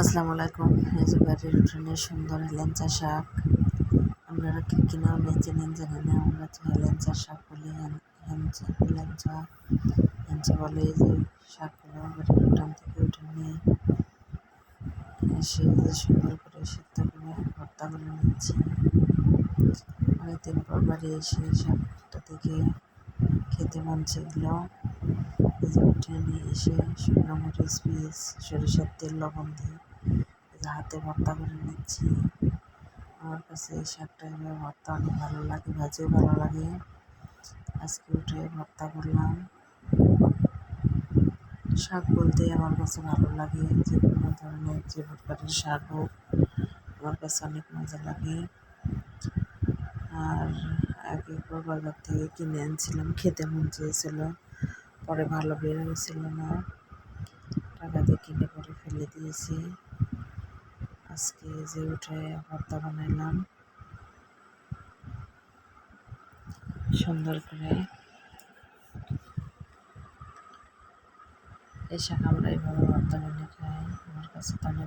আসসালামু আলাইকুম। যে বাড়ির উঠোনে সুন্দর হেলেঞ্চা শাক। আপনারা কি কিনা অনেক চেনেন জানেন না, আমরা তো হেলেঞ্চা শাক বলি হেঞ্চা, হেলেঞ্চা। হেঞ্চা বলে যে শাকগুলো বাড়ির উঠান থেকে উঠে নিয়ে এসে যে সুন্দর করে সিদ্ধ করে ভর্তা করে নিচ্ছি অনেকদিন পর বাড়ি এসে শাকটা থেকে খেতে মন যে উঠে নিয়ে এসে শুকনো মরিচ পিস সরিষার তেল, লবণ দিয়ে হাতে ভর্তা করে নিচ্ছি। আমার কাছে এই শাকটা এভাবে ভর্তা অনেক ভালো লাগে, ভাজিও ভালো লাগে। আজকে উঠে ভর্তা করলাম। শাক বলতে আমার কাছে ভালো লাগে, যে কোনো ধরনের যে প্রকারের শাক হোক, আমার কাছে অনেক মজা লাগে। আর আগে একবার বাজার থেকে কিনে আনছিলাম, খেতে মন চেয়েছিল, পরে ভালো বের হয়েছিল না। টাকা দিয়ে কিনে পরে ফেলে দিয়েছি। আজকে যে উঠে ভর্তা বানাইলাম সুন্দর করে। এসে আমরা এইভাবে ভর্তা বানিয়ে খাই। আমার কাছে তো অনেক